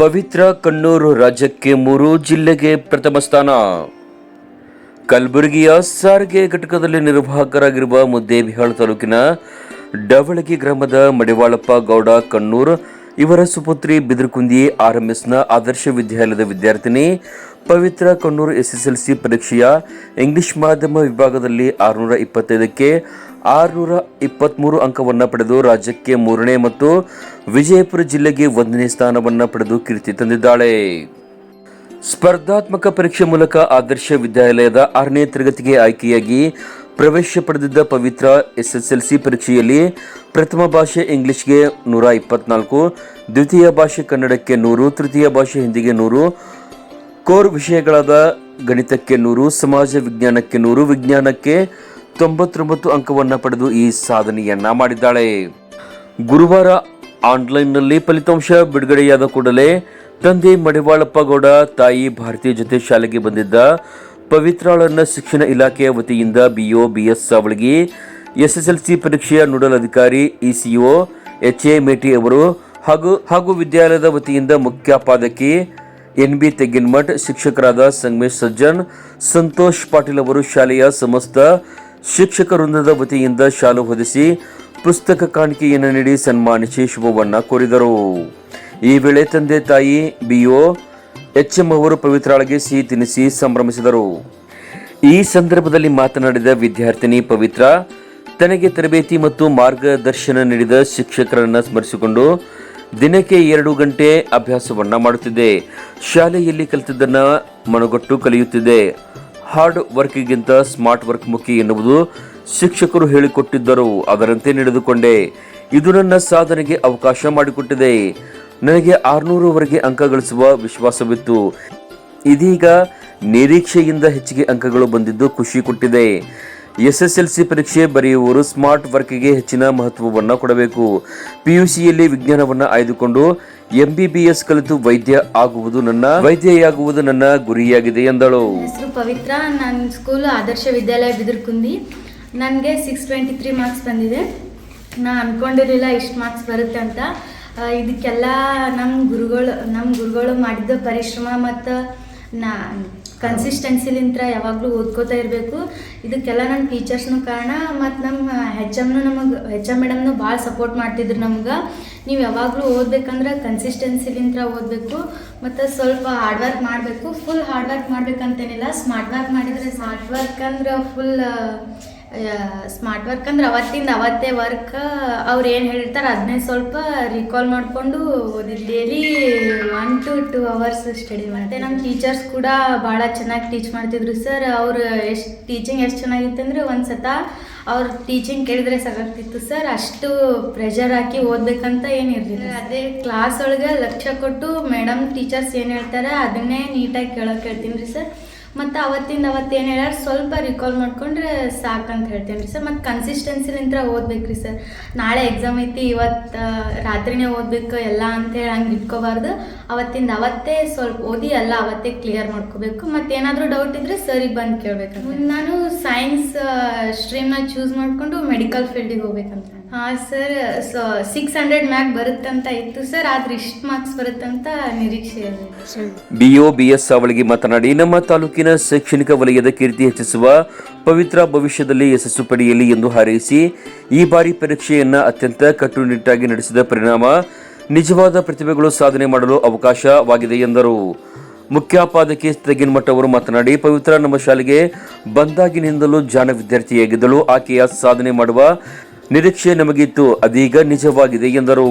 ಪವಿತ್ರ ಕಣ್ಣೂರು ರಾಜ್ಯಕ್ಕೆ ಮೂರು ಜಿಲ್ಲೆಗೆ ಪ್ರಥಮ ಸ್ಥಾನ. ಕಲಬುರಗಿಯ ಸಾರಿಗೆ ಘಟಕದಲ್ಲಿ ನಿರ್ವಾಹಕರಾಗಿರುವ ಮುದ್ದೇಬಿಹಾಳ ತಾಲೂಕಿನ ಡವಳಗಿ ಗ್ರಾಮದ ಮಡಿವಾಳಪ್ಪ ಗೌಡ ಕಣ್ಣೂರ್, ಇವರ ಸುಪುತ್ರಿ ಬಿದಿರುಕುಂದಿ ಆರ್ಎಂಎಸ್ನ ಆದರ್ಶ ವಿದ್ಯಾಲಯದ ವಿದ್ಯಾರ್ಥಿನಿ, ಪವಿತ್ರ ಕಣ್ಣೂರು ಎಸ್ಎಸ್ಎಲ್ಸಿ ಪರೀಕ್ಷೆಯ ಇಂಗ್ಲಿಷ್ ಮಾಧ್ಯಮ ವಿಭಾಗದಲ್ಲಿ ಆರುನೂರ ಇಪ್ಪತ್ತೈದಕ್ಕೆ ಆರುನೂರ ಇಪ್ಪತ್ತ್ಮೂರು ಅಂಕವನ್ನು ಪಡೆದು ರಾಜ್ಯಕ್ಕೆ ಮೂರನೇ ಮತ್ತು ವಿಜಯಪುರ ಜಿಲ್ಲೆಗೆ ಒಂದನೇ ಸ್ಥಾನವನ್ನು ಪಡೆದು ಕೀರ್ತಿ ತಂದಿದ್ದಾಳೆ. ಸ್ಪರ್ಧಾತ್ಮಕ ಪರೀಕ್ಷೆ ಮೂಲಕ ಆದರ್ಶ ವಿದ್ಯಾಲಯದ ಆರನೇ ತರಗತಿಗೆ ಆಯ್ಕೆಯಾಗಿ ಪ್ರವೇಶ ಪಡೆದಿದ್ದ ಪವಿತ್ರ ಎಸ್ಎಸ್ಎಲ್ಸಿ ಪರೀಕ್ಷೆಯಲ್ಲಿ ಪ್ರಥಮ ಭಾಷೆ ಇಂಗ್ಲಿಷ್ಗೆ ನೂರ ಇಪ್ಪತ್ನಾಲ್ಕು, ದ್ವಿತೀಯ ಭಾಷೆ ಕನ್ನಡಕ್ಕೆ ನೂರು, ತೃತೀಯ ಭಾಷೆ ಹಿಂದಿಗೆ ನೂರು, ಕೋರ್ ವಿಷಯಗಳಾದ ಗಣಿತಕ್ಕೆ ನೂರು, ಸಮಾಜ ವಿಜ್ಞಾನಕ್ಕೆ ನೂರು, ವಿಜ್ಞಾನಕ್ಕೆ ತೊಂಬತ್ತೊಂಬತ್ತು ಅಂಕವನ್ನು ಪಡೆದು ಈ ಸಾಧನೆಯನ್ನ ಮಾಡಿದ್ದಾಳೆ. ಗುರುವಾರ ಆನ್ಲೈನ್ನಲ್ಲಿ ಫಲಿತಾಂಶ ಬಿಡುಗಡೆಯಾದ ಕೂಡಲೇ ತಂದೆ ಮಡಿವಾಳಪ್ಪ ಗೌಡ, ತಾಯಿ ಭಾರತೀಯ ಜೊತೆ ಶಾಲೆಗೆ ಬಂದಿದ್ದ ಪವಿತ್ರಾಳನ್ನ ಶಿಕ್ಷಣ ಇಲಾಖೆಯ ವತಿಯಿಂದ ಬಿಒ ಬಿಎಸ್ ಅವಳಿಗೆ ಎಸ್ಎಸ್ಎಲ್ಸಿ ಪರೀಕ್ಷೆಯ ನೋಡಲ್ ಅಧಿಕಾರಿ ಇಸಿಒ ಎಚ್ ಎ ಮೇಟಿ ಅವರು ಹಾಗೂ ಹಾಗೂ ವಿದ್ಯಾಲಯದ ವತಿಯಿಂದ ಮುಖ್ಯಪಾದಕಿ ಎನ್ ಬಿ ತೆಗ್ಗಿನಮಠ್ ಶಿಕ್ಷಕರಾದ ಸಂಗಮೇಶ್ ಸಜ್ಜನ್, ಸಂತೋಷ್ ಪಾಟೀಲ್ ಅವರು ಶಾಲೆಯ ಸಮಸ್ತ ಶಿಕ್ಷಕ ವೃಂದದ ವತಿಯಿಂದ ಶಾಲು ಹೊದಿಸಿ ಪುಸ್ತಕ ಕಾಣಿಕೆಯನ್ನು ನೀಡಿ ಸನ್ಮಾನಿಸಿ ಶುಭವನ್ನ ಕೋರಿದರು. ಈ ವೇಳೆ ತಂದೆ ತಾಯಿ ಬಿಒ ಎಚ್ ಎಂ ಅವರು ಪವಿತ್ರಾಳಿಗೆ ಸಿಹಿ ತಿನ್ನಿಸಿ ಸಂಭ್ರಮಿಸಿದರು. ಈ ಸಂದರ್ಭದಲ್ಲಿ ಮಾತನಾಡಿದ ವಿದ್ಯಾರ್ಥಿನಿ ಪವಿತ್ರ, ತನಗೆ ತರಬೇತಿ ಮತ್ತು ಮಾರ್ಗದರ್ಶನ ನೀಡಿದ ಶಿಕ್ಷಕರನ್ನು ಸ್ಮರಿಸಿಕೊಂಡು ದಿನಕ್ಕೆ ಎರಡು ಗಂಟೆ ಅಭ್ಯಾಸವನ್ನ ಮಾಡುತ್ತಿದೆ ಶಾಲೆಯಲ್ಲಿ ಕಲಿತದ್ದನ್ನ ಮನಗೊಟ್ಟು ಕಲಿಯುತ್ತಿದ್ದೆ. ಹಾರ್ಡ್ ವರ್ಕ್ಗಿಂತ ಸ್ಮಾರ್ಟ್ ವರ್ಕ್ ಮುಖ್ಯ ಎನ್ನುವುದು ಶಿಕ್ಷಕರು ಹೇಳಿಕೊಟ್ಟಿದ್ದರು. ಅದರಂತೆ ನಡೆದುಕೊಂಡೆ. ಇದು ನನ್ನ ಸಾಧನೆಗೆ ಅವಕಾಶ ಮಾಡಿಕೊಟ್ಟಿದೆ. ನನಗೆ ಆರುನೂರವರೆಗೆ ಅಂಕ ಗಳಿಸುವ ವಿಶ್ವಾಸವಿತ್ತು. ಇದೀಗ ನಿರೀಕ್ಷೆಯಿಂದ ಹೆಚ್ಚಿಗೆ ಅಂಕಗಳು ಬಂದಿದ್ದು ಖುಷಿ ಕೊಟ್ಟಿದೆ. ಎಸ್ಎಸ್ಎಲ್ಸಿ ಪರೀಕ್ಷೆ ಬರೆಯುವವರು ಸ್ಮಾರ್ಟ್ ವರ್ಕ್ಗೆ ಹೆಚ್ಚಿನ ಮಹತ್ವವನ್ನು ಕೊಡಬೇಕು. ಪಿಯುಸಿಯಲ್ಲಿ ವಿಜ್ಞಾನವನ್ನು ಆಯ್ದುಕೊಂಡು ಎಂಬಿಬಿಎಸ್ ಕಲಿತು ವೈದ್ಯ ಆಗುವುದು ನನ್ನ, ವೈದ್ಯೆಯಾಗುವುದು ನನ್ನ ಗುರಿಯಾಗಿದೆ ಎಂದಳು. ಹೆಸರು ಪವಿತ್ರ, ನನ್ನ ಸ್ಕೂಲ್ ಆದರ್ಶ ವಿದ್ಯಾಲಯ ಬಿದಿರ್ಕುಂದಿ. ನನಗೆ ಸಿಕ್ಸ್ ಟ್ವೆಂಟಿ ತ್ರೀ ಮಾರ್ಕ್ಸ್ ಬಂದಿದೆ. ನಾ ಅನ್ಕೊಂಡಿರಲಿಲ್ಲ ಇಷ್ಟು ಮಾರ್ಕ್ಸ್ ಬರುತ್ತೆ ಅಂತ. ಇದಕ್ಕೆಲ್ಲ ನಮ್ಮ ಗುರುಗಳು ನಮ್ಮ ಗುರುಗಳು ಮಾಡಿದ್ದ ಪರಿಶ್ರಮ ಮತ್ತು ನಾ ಕನ್ಸಿಸ್ಟೆನ್ಸಿಲಿಂತ್ರ ಯಾವಾಗಲೂ ಓದ್ಕೋತಾ ಇರಬೇಕು. ಇದಕ್ಕೆಲ್ಲ ನನ್ನ ಟೀಚರ್ಸ್ನು ಕಾರಣ ಮತ್ತು ನಮ್ಮ ಹೆಚ್ ಎಮ್ನು ನಮಗೆ ಹೆಚ್ ಎಂ ಮೇಡಮ್ನು ಭಾಳ ಸಪೋರ್ಟ್ ಮಾಡ್ತಿದ್ರು ನಮ್ಗೆ. ನೀವು ಯಾವಾಗಲೂ ಓದ್ಬೇಕಂದ್ರೆ ಕನ್ಸಿಸ್ಟೆನ್ಸಿಲಿಂತ್ರ ಓದಬೇಕು. ಮತ್ತು ಸ್ವಲ್ಪ ಹಾರ್ಡ್ ವರ್ಕ್ ಮಾಡಬೇಕು. ಫುಲ್ ಹಾರ್ಡ್ ವರ್ಕ್ ಮಾಡ್ಬೇಕಂತೇನಿಲ್ಲ. ಸ್ಮಾರ್ಟ್ ವರ್ಕ್ ಮಾಡಿದರೆ ಸ್ಮಾರ್ಟ್ ವರ್ಕ್ ಅಂದ್ರೆ ಫುಲ್ ಸ್ಮಾರ್ಟ್ ವರ್ಕ್ ಅಂದ್ರೆ ಅವತ್ತಿಂದ ಅವತ್ತೇ ವರ್ಕ್ ಅವ್ರು ಏನು ಹೇಳಿರ್ತಾರೆ ಅದನ್ನೇ ಸ್ವಲ್ಪ ರಿಕಾಲ್ ಮಾಡಿಕೊಂಡು daily one to two hours study ಮಾಡಿದೆ ನಮ್ಮ ಟೀಚರ್ಸ್ ಕೂಡ ಭಾಳ ಚೆನ್ನಾಗಿ ಟೀಚ್ ಮಾಡ್ತಿದ್ರು ಸರ್ ಅವ್ರು ಎಷ್ಟು ಟೀಚಿಂಗ್ ಎಷ್ಟು ಚೆನ್ನಾಗಿತ್ತು ಅಂದರೆ ಒಂದು ಸತ ಅವ್ರ ಟೀಚಿಂಗ್ ಕೇಳಿದ್ರೆ ಸಾಕಾಗ್ತಿತ್ತು ಸರ್ ಅಷ್ಟು ಪ್ರೆಷರ್ ಹಾಕಿ ಓದಬೇಕಂತ ಏನಿರಲಿಲ್ಲ ಅದೇ ಕ್ಲಾಸ್ ಒಳಗೆ ಲಕ್ಷ್ಯ ಕೊಟ್ಟು ಮೇಡಮ್ ಟೀಚರ್ಸ್ ಏನು ಹೇಳ್ತಾರೆ ಅದನ್ನೇ ನೀಟಾಗಿ ಕೇಳೋಕೆ ಹೇಳ್ತೀನಿ ರೀ ಸರ್ ಮತ್ತು ಅವತ್ತಿಂದ ಅವತ್ತು ಏನು ಹೇಳ್ಯಾರ ಸ್ವಲ್ಪ ರಿಕಾಲ್ ಮಾಡ್ಕೊಂಡ್ರೆ ಸಾಕಂತ ಹೇಳ್ತೇನೆ ರೀ ಸರ್. ಮತ್ತು ಕನ್ಸಿಸ್ಟೆನ್ಸಿಲಿಂತ ಓದ್ಬೇಕು ರೀ ಸರ್. ನಾಳೆ ಎಕ್ಸಾಮ್ ಐತಿ ಇವತ್ತು ರಾತ್ರಿನೇ ಓದಬೇಕು ಎಲ್ಲ ಅಂತೇಳಿ ಹಂಗೆ ಇಟ್ಕೋಬಾರ್ದು. ಅವತ್ತಿಂದ ಅವತ್ತೇ ಸ್ವಲ್ಪ ಓದಿ ಎಲ್ಲ ಅವತ್ತೇ ಕ್ಲಿಯರ್ ಮಾಡ್ಕೋಬೇಕು. ಮತ್ತು ಏನಾದರೂ ಡೌಟ್ ಇದ್ದರೆ ಸರಿಗೆ ಬಂದು ಕೇಳಬೇಕು ನಾನು ಸೈನ್ಸ್ ಸ್ಟ್ರೀಮ್ನ ಚೂಸ್ ಮಾಡಿಕೊಂಡು ಮೆಡಿಕಲ್ ಫೀಲ್ಡಿಗೆ ಹೋಗ್ಬೇಕಂತ. ಹಾಂ sir so six hundred mark ಬರುತ್ತಂತ ಇತ್ತು ಸರ್. ಆದ್ರೆ ಇಷ್ಟು ಮಾರ್ಕ್ಸ್ ಬರುತ್ತಂತ ನಿರೀಕ್ಷೆ ಇದೆ ಬಿ ಎಸ್ ಅವಳಿಗೆ ಮಾತನಾಡಿ ನಮ್ಮ ತಾಲೂಕಿನ ಶೈಕ್ಷಣಿಕ ವಲಯದ ಕೀರ್ತಿ ಹೆಚ್ಚಿಸುವ ಪವಿತ್ರ ಭವಿಷ್ಯದಲ್ಲಿ ಯಶಸ್ಸು ಪಡೆಯಲಿ ಎಂದು ಹಾರೈಸಿ ಈ ಬಾರಿ ಪರೀಕ್ಷೆಯನ್ನು ಅತ್ಯಂತ ಕಟ್ಟುನಿಟ್ಟಾಗಿ ನಡೆಸಿದ ಪರಿಣಾಮ ನಿಜವಾದ ಪ್ರತಿಭೆಗಳು ಸಾಧನೆ ಮಾಡಲು ಅವಕಾಶವಾಗಿದೆ ಎಂದರು. ಮುಖ್ಯೋಪಾಧ್ಯಾಯಕಿ ತೆಗಿನಮಠ ಅವರು ಮಾತನಾಡಿ, ಪವಿತ್ರ ನಮ್ಮ ಶಾಲೆಗೆ ಬಂದಾಗಿನಿಂದಲೂ ಜಾಣ ವಿದ್ಯಾರ್ಥಿಯಾಗಿದ್ದಳು. ಆಕೆಯ ಸಾಧನೆ ಮಾಡುವ ನಿರೀಕ್ಷೆ ನಮಗಿತ್ತು. ಅದೀಗ ನಿಜವಾಗಿದೆ ಎಂದರು.